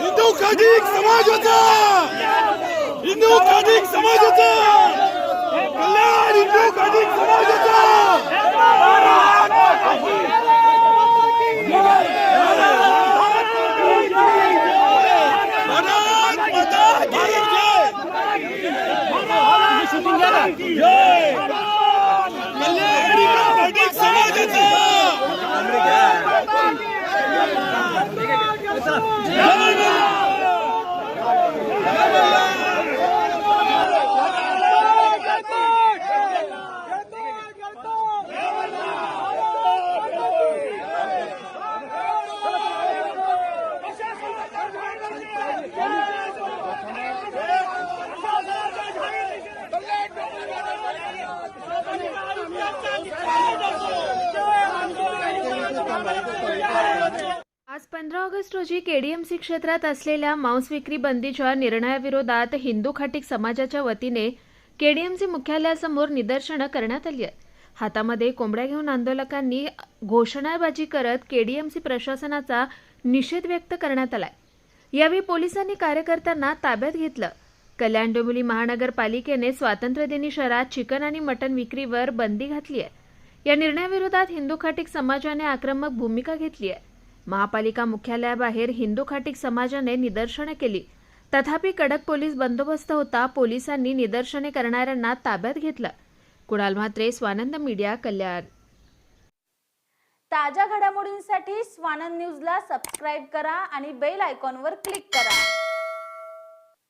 हिंदू खादिक समाजाचा हिंदू खादिक समाजाचा कल्याण हिंदू खादिक समाजाचा खादिक समाजाचा आज पंधरा ऑगस्ट रोजी केडीएमसी क्षेत्रात असलेल्या मांस विक्री बंदीच्या निर्णयाविरोधात हिंदू खाटीक समाजाच्या वतीने केडीएमसी मुख्यालयासमोर निदर्शनं करण्यात आली आहेत. हातामध्ये कोंबड्या घेऊन आंदोलकांनी घोषणाबाजी करत केडीएमसी प्रशासनाचा निषेध व्यक्त करण्यात आलाय. यावेळी पोलिसांनी कार्यकर्त्यांना ताब्यात घेतलं. कल्याण डोंबिवली महानगरपालिकेने स्वातंत्र्यदिनी शहरात चिकन आणि मटण विक्रीवर बंदी घातली आहे. या निर्णयाविरोधात हिंदू खाटीक समाजाने आक्रमक भूमिका घेतली आहे. महापालिका मुख्यालयाबाहेर हिंदू खाटिक समाजाने निदर्शनं केली. तथापि कडक पोलीस बंदोबस्त होता पोलिसांनी निदर्शने करणाऱ्यांना ताब्यात घेतलं. कुणाल म्हात्रे स्वानंद मीडिया कल्याण. ताज्या घडामोडींसाठी स्वानंद न्यूजला सबस्क्राईब करा आणि बेल आयकॉनवर क्लिक करा.